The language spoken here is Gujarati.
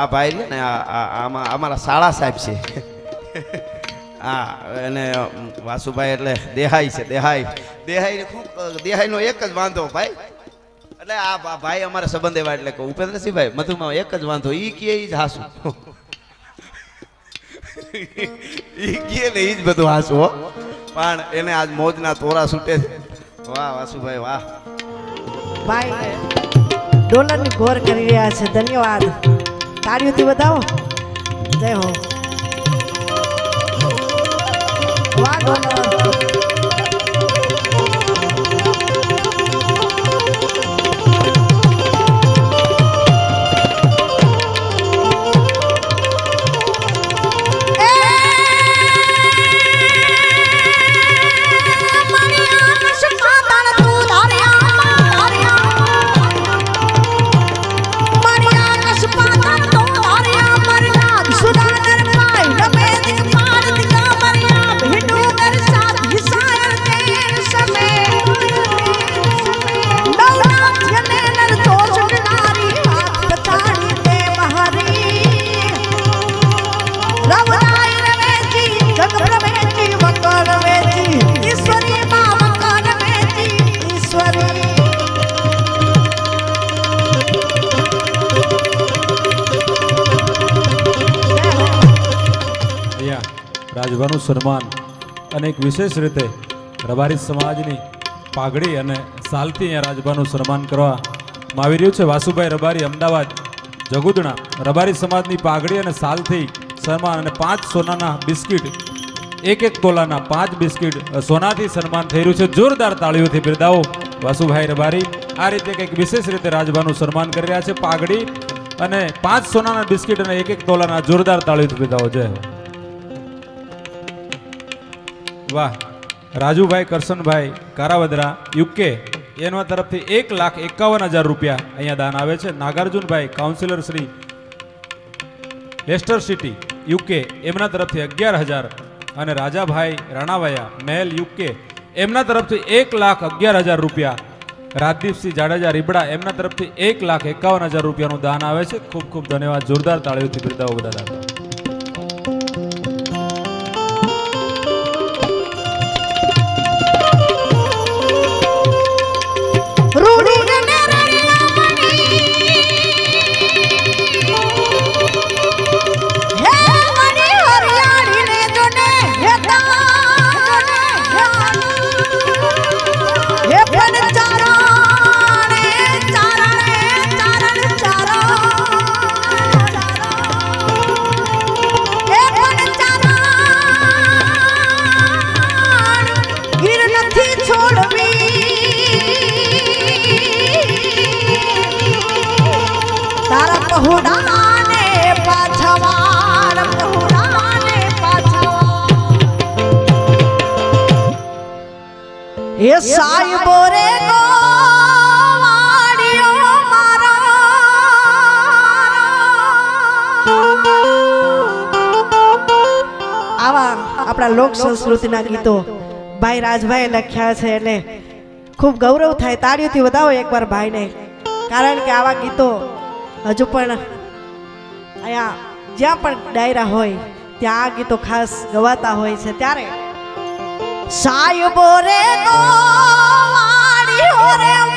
આ ભાઈ છે ને અમારા શાળા સાહેબ છે. હા, અને વાસુભાઈ એટલે દેહાઈ છે, દેહાઈ. દેહાઈ દેહાઈનો એક જ વાંધો ભાઈ. એટલે આ ભાઈ અમારે સંબંધ એવા એટલે કહું ઉપેન્દ્રસિંહભાઈ મધુમાં એક જ વાંધો, ઈ કે ઈ જ હાસું. ઈ કે ને ઈ જ બધું હાસું પણ એને આજ મોજના તોરા છૂટે વાહ, વાસુભાઈ, વાહ. ભાઈ, ડોલરની ઘોર કરી રહ્યા છે. ધન્યવાદ. તાળીઓથી બતાવો જય હો. વાહ રાજભાનું સન્માન અને એક વિશેષ રીતે રબારી સમાજની પાઘડી અને સાલથી અહીંયા રાજભાનું સન્માન કરવામાં આવી રહ્યું છે. વાસુભાઈ રબારી, અમદાવાદ, જગુદણા. રબારી સમાજની પાઘડી અને સાલથી સન્માન અને પાંચ સોનાના બિસ્કિટ, એક એક તોલાના પાંચ બિસ્કિટ સોનાથી સન્માન થઈ રહ્યું છે. જોરદાર તાળીઓથી બિરદાવો વાસુભાઈ રબારી. આ રીતે કંઈક વિશેષ રીતે રાજભાનું સન્માન કરી રહ્યા છે. પાઘડી અને પાંચ સોનાના બિસ્કિટ અને એક એક તોલાના જોરદાર તાળીઓથી બિરદાવો. જય વાહ. રાજુભાઈ, કરશનભાઈ, કારાવદરા, યુકે, એના તરફથી એક લાખ એકાવન હજાર રૂપિયા અહીંયા દાન આવે છે. નાગાર્જુનભાઈ councillor Shri Leicester City UK, એમના તરફથી અગિયાર હજાર અને રાજાભાઈ રાણાવાયા, મહેલ, યુકે, એમના તરફથી એક લાખ અગિયાર હજાર રૂપિયા. રાજદીપસિંહ જાડેજા, રીબડા, એમના તરફથી એક લાખ એકાવન હજાર રૂપિયાનું દાન આવે છે. ખૂબ ખૂબ ધન્યવાદ. જોરદાર તાળીઓથી બિરદાવો બધા દાતા સાહેબો રે આવા આપણા લોક સંસ્કૃતિના ગીતો ભાઈ રાજભાઈ લખ્યા છે એટલે ખૂબ ગૌરવ થાય તાળીઓથી વધાવો એકવાર ભાઈને. કારણ કે આવા ગીતો હજુ પણ અહીંયા જ્યાં પણ ડાયરા હોય, ત્યાં આ ગીતો ખાસ ગવાતા હોય છે. ત્યારે સાહેબ રે નો વાળી રે